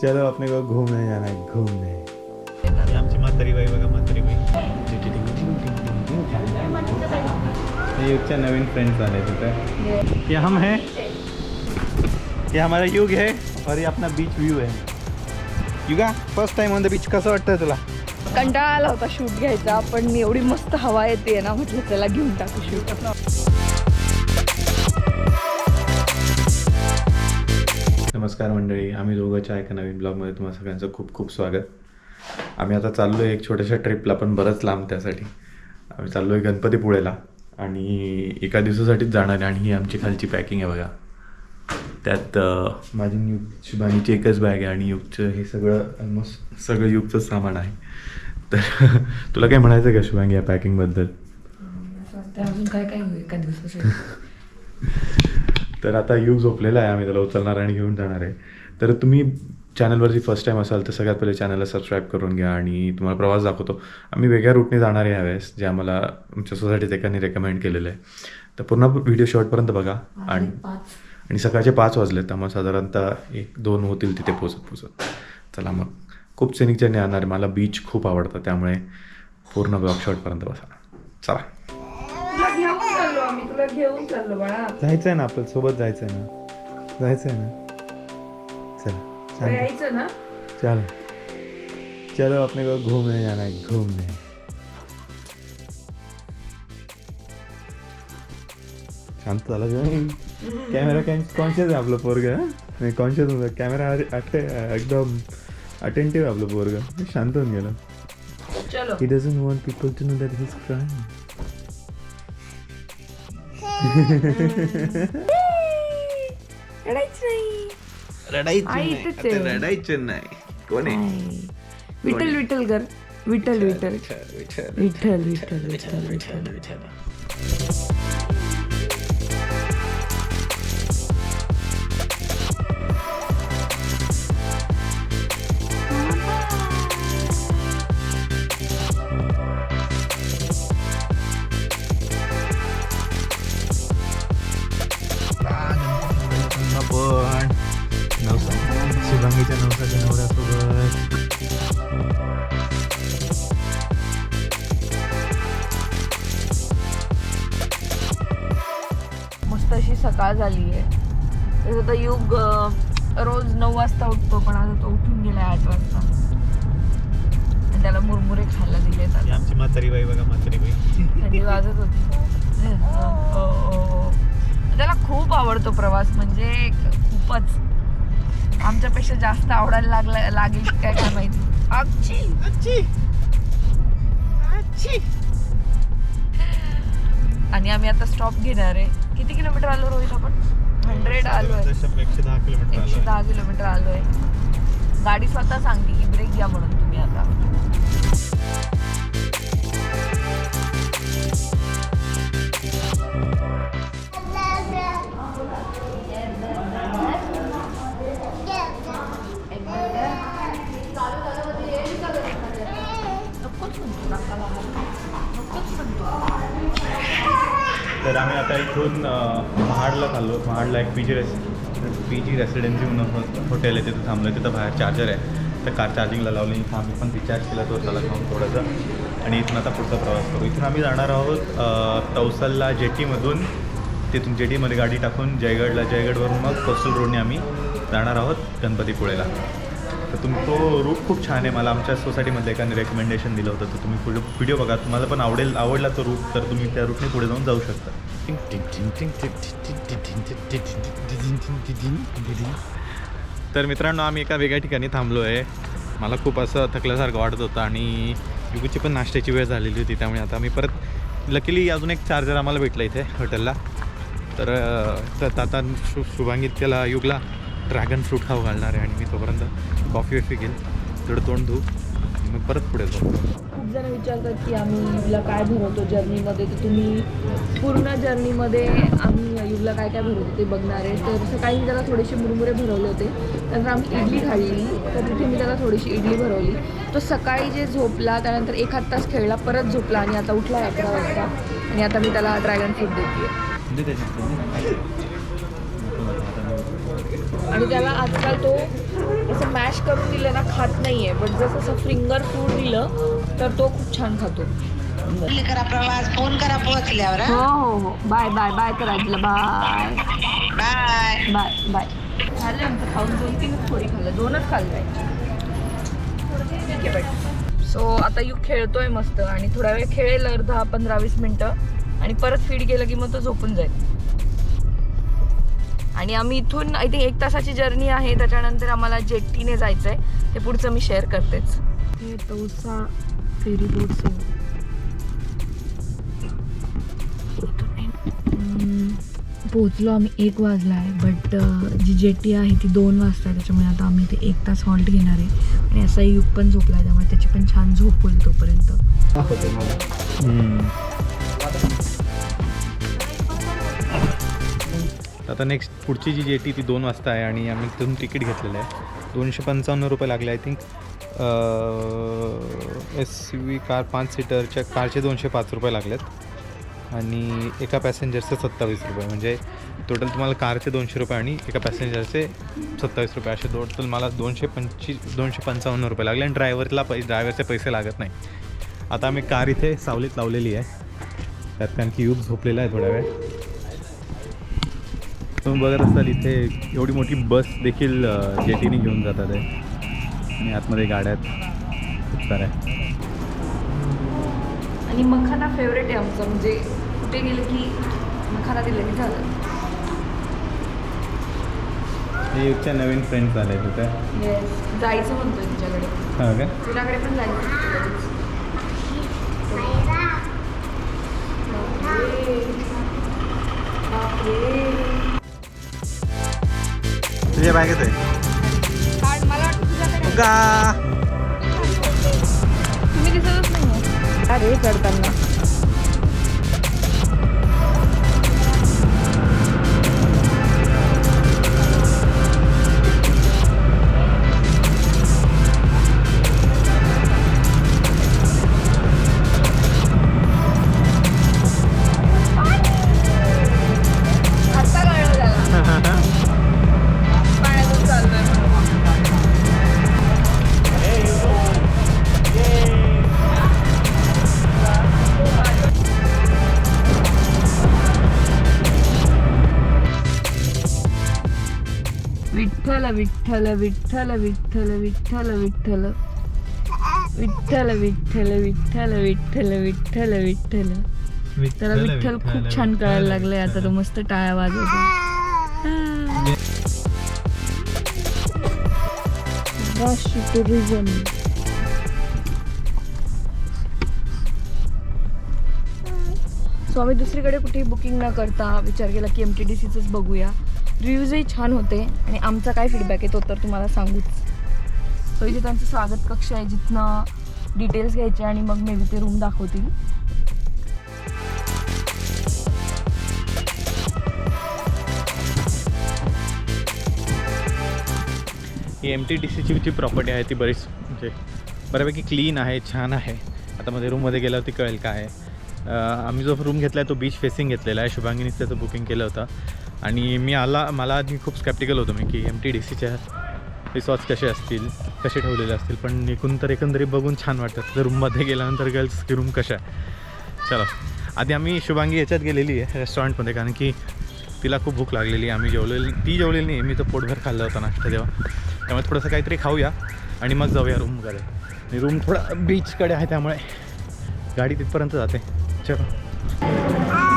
चलो अपने को घूमने जाना है घूमने। आणि आमची म्हातारी बाई बघा म्हातारी बाई. ये युगच्या नवीन फ्रेंड्स आले तिथे ये हम है। ये हमारा युग है और ये अपना बीच व्यू है। Yuga first time on the beach कसं वाटतं तुला? कंटाळा आला होता शूट घ्यायचा पण एवढी मस्त हवा येते ना म्हटलं त्याला घेऊन टाकू शूट नमस्कार मंडळी आम्ही दोघंच्या एका नवीन ब्लॉगमध्ये तुम्हा सगळ्यांचं खूप खूप स्वागत. आम्ही आता चाललो आहे एक छोट्याशा ट्रिपला पण बरंच लांब त्यासाठी. आम्ही चाललो आहे गणपतीपुळेला आणि एका दिवसासाठीच जाणार आहे आणि ही आमची खालची पॅकिंग आहे बघा. त्यात माझी युग शुभांगीची एकच बॅग आहे आणि युगचं हे सगळं ऑलमोस्ट सगळं युगचं सामान आहे. तर तुला काय म्हणायचं का शुभांगी या पॅकिंगबद्दल अजून काय काय एका दिवसासाठी. तर आता युग झोपलेला आहे आम्ही त्याला उचलणार आणि घेऊन जाणार आहे. तर तुम्ही चॅनलवरती फर्स्ट टाईम असाल तर सगळ्यात पहिले चॅनलला सबस्क्राईब करून घ्या आणि तुम्हाला प्रवास दाखवतो. आम्ही वेगळ्या रूटने जाणार आहे यावेळेस जे आम्हाला आमच्या सोसायटीत एकाने रेकमेंड केलेलं आहे. तर पूर्ण व्हिडिओ शेवटपर्यंत बघा आणि आणि सकाळचे पाच वाजले त्यामुळे साधारणतः एक दोन होतील तिथे पोचत पोचत चला मग खूप सैनिक जर्नी आणणार आहे. मला बीच खूप आवडतं त्यामुळे पूर्ण ब्लॉग शेवटपर्यंत बसा. चला. घेऊन चाललो बाळा जायचं आहे ना आपल्यासोबत जायचं आहे ना. जायचं आहे ना. चला यायचं ना? चलो. चलो अपने को घूमने जाना है घूमने. शांत झाला कॅमेरा कॉन्शियस आहे आपलं पोरग नाही कॉन्शियस होतं कॅमेरा अटे एकदम अटेंटिव्ह आहे आपलं पोरग. शांत होऊन गेलं चलो. He doesn't want people to know that he's crying. रडायचं नाही आई नाही इथेच आहे. आता रडायचं नाही कोण आहे विठ्ठल विठ्ठल कर विठ्ठल विठ्ठल विठ्ठल. विठ्ठल विठ्ठल विठ्ठल झाली आहे. तसं तर युग रोज नऊ वाजता उठतो पण आता तो उठून गेलाय आठ वाजता. त्याला मुरमुरे खायला आता आमची म्हातारी बाई बघा म्हातारी बाई वाजत होती. ओ, ओ, ओ. त्याला खूप आवडतो प्रवास म्हणजे खूपच. आमच्यापेक्षा जास्त आवडायला लागला लागेल काय काय माहिती. आमची आणि आम्ही आता स्टॉप घेणार आहे. किती किलोमीटर आलो रोहित आपण? हंड्रेड आलोय. दशम एकशे दहा किलोमीटर आलो आलोय. गाडी स्वतः सांगते की ब्रेक घ्या म्हणून तुम्ही आता. आम्ही इथून महाडला खाल्लो महाडला एक पी जी रेस पी जी रेसिडेन्सी म्हणून हॉटेल आहे तिथं थांबलं तिथं बाहेर चार्जर आहे. तर कार चार्जिंगला लावली. इथं आम्ही पण रिचार्ज केला तो त्याला खाऊन थोडंसं. आणि इथून आता पुढचा प्रवास करू. इथून आम्ही जाणार आहोत अं, तवसलला जेटीमधून. तिथून जेटीमध्ये गाडी टाकून जयगडला. जयगडवरून मग कोस्टल रोडने आम्ही जाणार आहोत गणपतीपुळेला. तर तुम तो रूट खूप छान आहे. मला आमच्या सोसायटीमध्ये एकाने रेकमेंडेशन दिलं होतं. तर तुम्ही पुढे व्हिडिओ बघा. तुम्हाला पण आवडेल आवडला तो रूट तर तुम्ही त्या रूटने पुढे जाऊन जाऊ शकता. तर मित्रांनो आम्ही एका वेगळ्या ठिकाणी थांबलो आहे मला खूप असं थकल्यासारखं वाटत होतं आणि युगूची पण नाश्त्याची वेळ झालेली होती त्यामुळे आता आम्ही परत लकीली अजून एक चार्जर आम्हाला भेटला इथे हॉटेलला तर आता शु शुभांगीत त्याला युगला ड्रॅगन फ्रूट खाऊ घालणार आहे आणि मी तोपर्यंत कॉफी वॉफी घेईल. थोडं तोंड आणि मग परत पुढे जाऊ. खूप जण विचारतात की आम्ही युगला काय भरवतो जर्नीमध्ये तर तुम्ही पूर्ण जर्नीमध्ये आम्ही युगला काय काय भरवतो ते बघणार. आहे तर सकाळी मी त्याला थोडेसे मुरमुरे भरवले होते. त्यानंतर आम्ही इडली खाल्ली. तर तिथे मी त्याला थोडीशी इडली भरवली. तो सकाळी जे झोपला त्यानंतर एक हात तास खेळला परत झोपला आणि आता उठला अकरा वाजता. आणि आता मी त्याला ड्रॅगन फ्रूट देते. आणि त्याला आजकाल तो जसं मॅश करून दिलं ना खात नाहीये. बट जसं असं फिंगर फूड दिलं तर तो खूप छान खातो. करा प्रवास फोन करा पोहोचल्यावर हो? हो हो बाय बाय बाय करायचं बाय बाय बाय बाय झालं आमचं खाऊन. दोन तीनच थोडी खाल्लं. दोनच खाल्लंय ठीक आहे बाय सो आता यू खेळतोय मस्त. आणि थोडा वेळ खेळेल अर्धा पंधरा वीस मिनटं. आणि परत फीड गेलं की मग तो झोपून जाईल. आणि आम्ही इथून आय थिंक एक तासाची जर्नी आहे त्याच्यानंतर आम्हाला जेट्टीने जायचं आहे ते पुढचं मी शेअर करतेच. हे फेरी बोट पोचलो आम्ही एक वाजला आहे बट जी जेटी आहे ती दोन वाजता त्याच्यामुळे आता आम्ही ते एक तास हॉल्ट घेणार आहे. आणि असा युग पण झोपला आहे त्यामुळे त्याची पण छान झोप होईल तोपर्यंत. आता नेक्स्ट पुढची जी जेटी ती दोन वाजता आहे आणि आम्ही तिथून तिकीट घेतलेलं आहे. दोनशे पंचावन्न रुपये लागले I think S V car पाच सीटरच्या कारचे दोनशे पाच रुपये लागलेत. आणि एका पॅसेंजरचे सत्तावीस रुपये. म्हणजे टोटल तुम्हाला कारचे दोनशे रुपये आणि एका पॅसेंजरचे सत्तावीस रुपये. असे टोटल मला दोनशे पंचवीस दोनशे पंचावन्न रुपये लागले. आणि ड्रायव्हरला पै ड्रायव्हरचे पैसे लागत नाही. आता आम्ही कार इथे सावलीत लावलेली आहे. त्यात कारण की युग झोपलेला आहे थोडा वेळ. तुम्ही बघत असाल इथे एवढी मोठी बस देखील जेटीने घेऊन जातात आहे. आणि आतमध्ये गाड्या आहेत. खूप साऱ्या आणि मखाना फेवरेट आहे आमचं. म्हणजे कुठे गेलं की मखाना दिलं की झालं. युगच्या नवीन फ्रेंड्स आले येस जायचं म्हणतोय तिच्याकडे. हा का? तुझ्याकडे पण जायचं तुझ्या बॅगेत आहे. का तुम्ही दिसतच नाही अरे चढताना विठ्ठल विठ्ठल विठ्ठल विठ्ठल विठ्ठल विठ्ठल. विठ्ठल विठ्ठल विठ्ठल विठ्ठल विठ्ठल विठ्ठल. त्याला विठ्ठल खूप छान कळायला लागलंय आता तो मस्त टाळ्या वाजवतो टुरिझम सो आम्ही दुसरीकडे कुठेही बुकिंग न करता विचार केला की एम टी डी सीचंच बघूया. रिव्ह्यूजही छान होते आणि आमचा काय फीडबॅक आहे तो तर तुम्हाला सांगूच. सो इथे त्यांचं स्वागत कक्ष आहे जिथनं डिटेल्स घ्यायचे आणि मग मे बी ते रूम दाखवतील. ही एम टी डी सीची जी प्रॉपर्टी आहे ती बरीच म्हणजे बऱ्यापैकी क्लीन आहे छान आहे. आता मध्ये रूममध्ये गेल्यावरती कळेल काय आहे. आम्ही जो रूम घेतला आहे तो बीच फेसिंग घेतलेला आहे. शुभांगीनीच त्याचं बुकिंग केलं होतं. आणि मी आला मला आधी खूप स्कॅप्टिकल होतो मी की एम टी डी सीच्या रिसॉर्ट्स कसे असतील कसे ठेवलेले असतील पण एकूण तर एकंदरीत बघून छान वाटतं. रूममध्ये गेल्यानंतर गर्ल्स की रूम कशा आहे. चला. आधी आम्ही शुभांगी याच्यात गेलेली आहे रेस्टॉरंटमध्ये कारण की तिला खूप भूक लागलेली आम्ही जेवलेली ती जेवलेली नाही मी तर पोटभर खाल्लं होतं नाश्ता तेव्हा त्यामुळे थोडंसं काहीतरी खाऊया आणि मग जाऊया रूमकडे आणि रूम थोडा बीचकडे आहे त्यामुळे गाडी तिथपर्यंत जाते. चलो.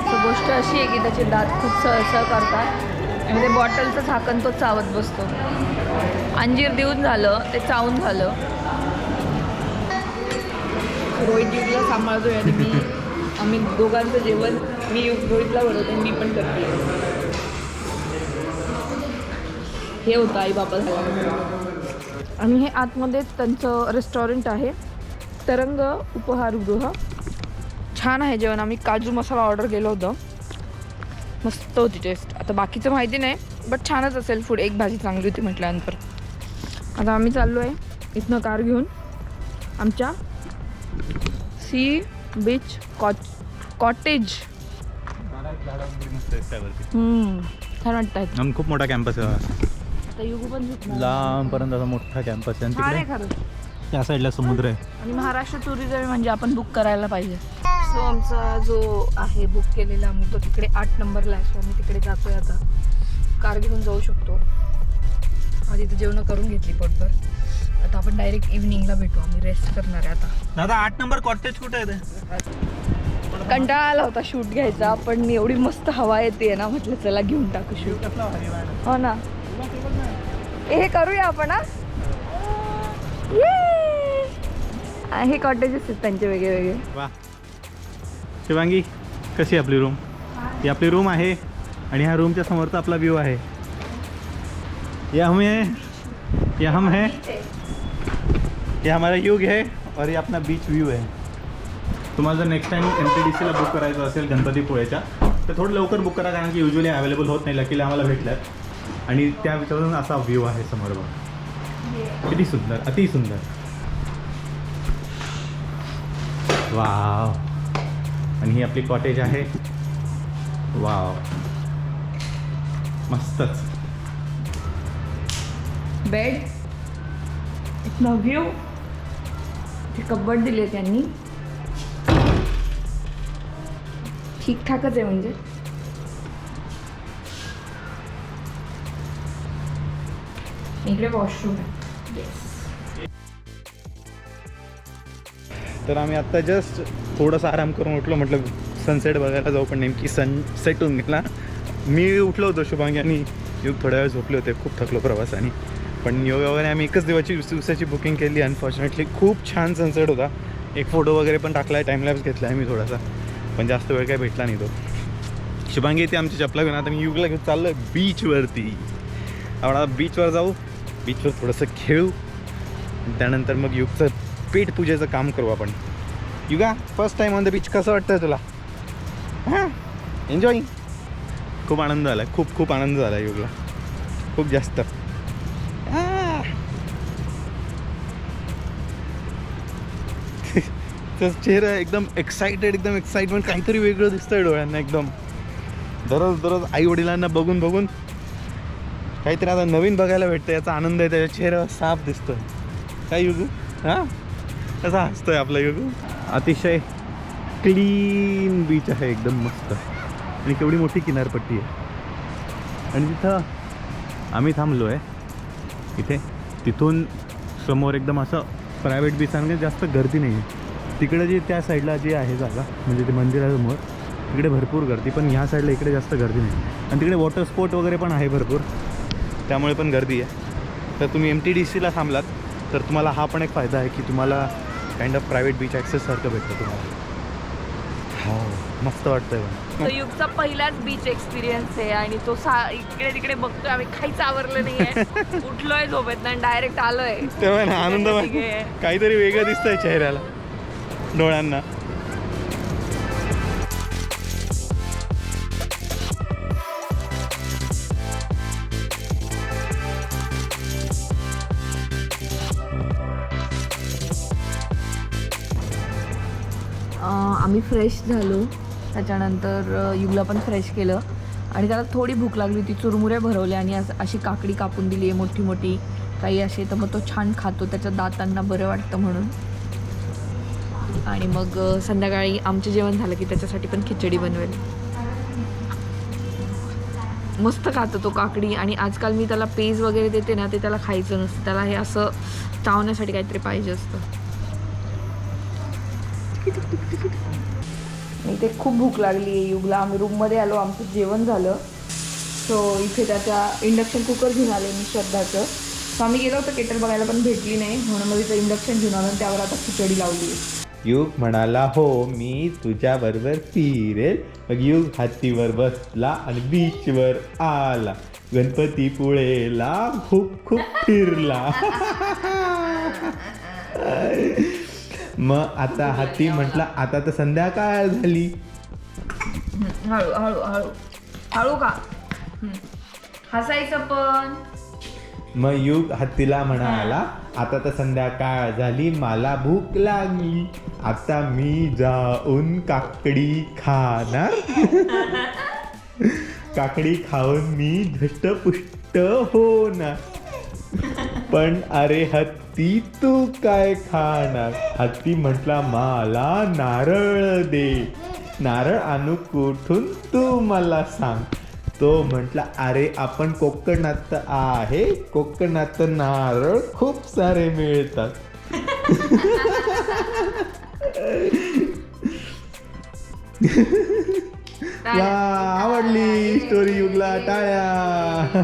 सो गोष्ट अशी आहे की त्याचे दात खूप सळसळ करतात. आणि ते बॉटलचं झाकण तो चावत बसतो. अंजीर देऊन झालं ते चावून झालं. रोहित युगला सांभाळतोय आणि मी आम्ही दोघांचं जेवण मी रोहितला बनवते मी पण करते. हे होतं आई बाबा आणि हे आतमध्येच त्यांचं रेस्टॉरंट आहे. तरंग उपहारगृह छान आहे जेवण. आम्ही काजू मसाला ऑर्डर केलं होतं. मस्त होती टेस्ट आता बाकीचं माहिती नाही बट छानच असेल फूड एक भाजी चांगली होती म्हटल्यानंतर. आता आम्ही चाललो आहे इथनं कार घेऊन आमच्या सी बीच कॉच कॉटेज छान वाटतात आणि खूप मोठा कॅम्पस आहे. लांबपर्यंत असा मोठा कॅम्पस आहे. त्या साईडला समुद्र आहे. आणि महाराष्ट्र टुरिझम म्हणजे आपण बुक करायला पाहिजे. सो आमचा जो आहे बुक केलेला आम्ही तो तिकडे आठ नंबरला आहे. सो आम्ही तिकडे जातोय आता. कार घेऊन जाऊ शकतो. आधी तिथे जेवण करून घेतली पोटभर. आता आपण डायरेक्ट इव्हिनिंगला भेटू. आम्ही रेस्ट करणार आहे आता. दादा आठ नंबर कॉटेज कुठे आहे? कंटाळा आला होता शूट घ्यायचा पण एवढी मस्त हवा येते ना म्हटलं चला घेऊन टाकू शूट हो ना. हे करूया आपण हा? Yay! हे कॉटेजेस आहेत त्यांचे वेगळे वेगळे वा. शिवांगी कशी आहे आपली रूम ही आपली रूम आहे आणि ह्या रूमच्या समोरचा आपला व्ह्यू आहे. या हम है या हम. है ये हमारा युग है और ये अपना बीच व्यू है. तुम्हाला जर next time M T D सीला बुक करायचं असेल गणपतीपुळेच्या तर थोडं लवकर बुक करा कारण की युजली अवेलेबल होत नाही लकीला आम्हाला भेटल्यात. आणि त्या विचारून असा व्ह्यू आहे समोर बघा. किती सुंदर अति सुंदर वाव. आणि ही आपली कॉटेज आहे. वाव. मस्तच. बेड इथनं व्ह्यू ते कब्बड दिले त्यांनी. ठीकठाकच आहे म्हणजे. इकडे वॉशरूम आहे. तर आम्ही आत्ता जस्ट थोडासा आराम करून उठलो. म्हटलं सनसेट बघायला जाऊ. पण नेमकी सनसेट होऊन गेला. मी उठलो होतो शुभांगी आणि योग थोड्या वेळ झोपले होते. खूप थकलो प्रवासाने. पण योग वगैरे आम्ही एकच दिवसाची दिवसाची बुकिंग केली. अनफॉर्च्युनेटली खूप छान सनसेट होता. एक फोटो वगैरे पण टाकला आहे टाईमलॅप्स घेतला आहे मी थोडासा. पण जास्त वेळ काय भेटला नाही तो. शुभांगी येते आमची चपला घेऊन आता मी युगला घेऊन चाललो आहे बीचवरती आपण आता बीचवर जाऊ. बीचवर थोडंसं खेळू. त्यानंतर मग युगचं पेट पूजेचं काम करू आपण. Yuga first time on the beach कसं वाटतं तुला? हां? एन्जॉईंग खूप आनंद झाला खूप खूप आनंद झाला युगला. खूप जास्त. त्याचा चेहरा एकदम एक्साइटेड एकदम एक्साइटमेंट काहीतरी वेगळं दिसतंय डोळ्यांना एकदम. दररोज दररोज आई वडिलांना बघून बघून काहीतरी आता नवीन बघायला भेटतं याचा आनंद आहे त्याच्या चेहऱ्यावर साफ दिसतोय. काय युगू? हां? कसा हसतोय आपला युगू? अतिशय क्लीन बीच आहे एकदम मस्त. आणि केवढी मोठी किनारपट्टी आहे. आणि तिथं आम्ही थांबलो आहे इथे तिथून समोर एकदम असं प्रायव्हेट बीच आणि जास्त गर्दी नाही आहे तिकडे जी त्या साईडला जी आहे जागा म्हणजे ते मंदिरासमोर तिकडे भरपूर गर्दी पण ह्या साईडला इकडे जास्त गर्दी नाही आणि तिकडे वॉटर स्पोर्ट वगैरे पण आहे भरपूर. त्यामुळे पण गर्दी आहे. तर तुम्ही एम टी डी सीला थांबलात तर तुम्हाला हा पण एक फायदा आहे की तुम्हाला काइंड ऑफ प्रायव्हेट बीच ॲक्सेससारखं भेटतं तुम्हाला. हो मस्त वाटतंय पण. तो युगचा पहिलाच बीच एक्सपिरियन्स आहे आणि तो सा इकडे तिकडे बघतोय आम्ही. काहीच आवरलं नाहीये. उठलोय झोपेत आणि डायरेक्ट आलोय. तेव्हा ना आनंद वाट- ठीक आहे. काहीतरी वेगळं दिसतंय चेहऱ्याला. डोळ्यांना. फ्रेश झालो. त्याच्यानंतर युगला पण फ्रेश केलं. आणि त्याला थोडी भूक लागली होती चुरमुरे भरवले आणि अशी काकडी कापून दिली आहे मोठी मोठी. काही असे तर मग तो छान खातो त्याच्या दातांना बरं वाटतं म्हणून. आणि मग संध्याकाळी आमचं जेवण झालं की त्याच्यासाठी पण खिचडी बनवेल. मस्त खातो तो काकडी आणि आजकाल मी त्याला पेज वगैरे देते ना ते त्याला खायचं नसतं. त्याला हे असं चावण्यासाठी काहीतरी पाहिजे असतं. आणि ते खूप भूक लागली आहे. युगला आम्ही रूममध्ये आलो आमचं जेवण झालं. सो इथे त्याच्या इंडक्शन कुकर घेऊन आले मी श्रद्धाचं. सो आम्ही गेलो होतो केटर बघायला पण भेटली नाही. म्हणून मग तिथं इंडक्शन घेऊन आलो आणि त्यावर आता खिचडी लावली युग म्हणाला हो मी तुझ्या बरोबर फिरेल. मग युग हत्तीवर बसला आणि बीचवर आला. गणपतीपुळेला खूप खूप फिरला. मग आता हत्ती म्हटला आता तर संध्याकाळ झाली. हळू हळू हळू. हळू का? हसायचं पण. मग युग हत्तीला म्हणाला आता तर संध्याकाळ झाली मला भूक लागली. आता मी जाऊन काकडी खाणार. काकडी खाऊन मी धष्टपुष्ट होणार. पण अरे हत्ती तू काय खाणार? हत्ती म्हटला मला नारळ दे. नारळ आणू कुठून तू मला सांग? तो म्हटला अरे आपण कोकणात आहे. कोकणात नारळ खूप सारे मिळतात. वा आवडली स्टोरी युगला टाळ्या.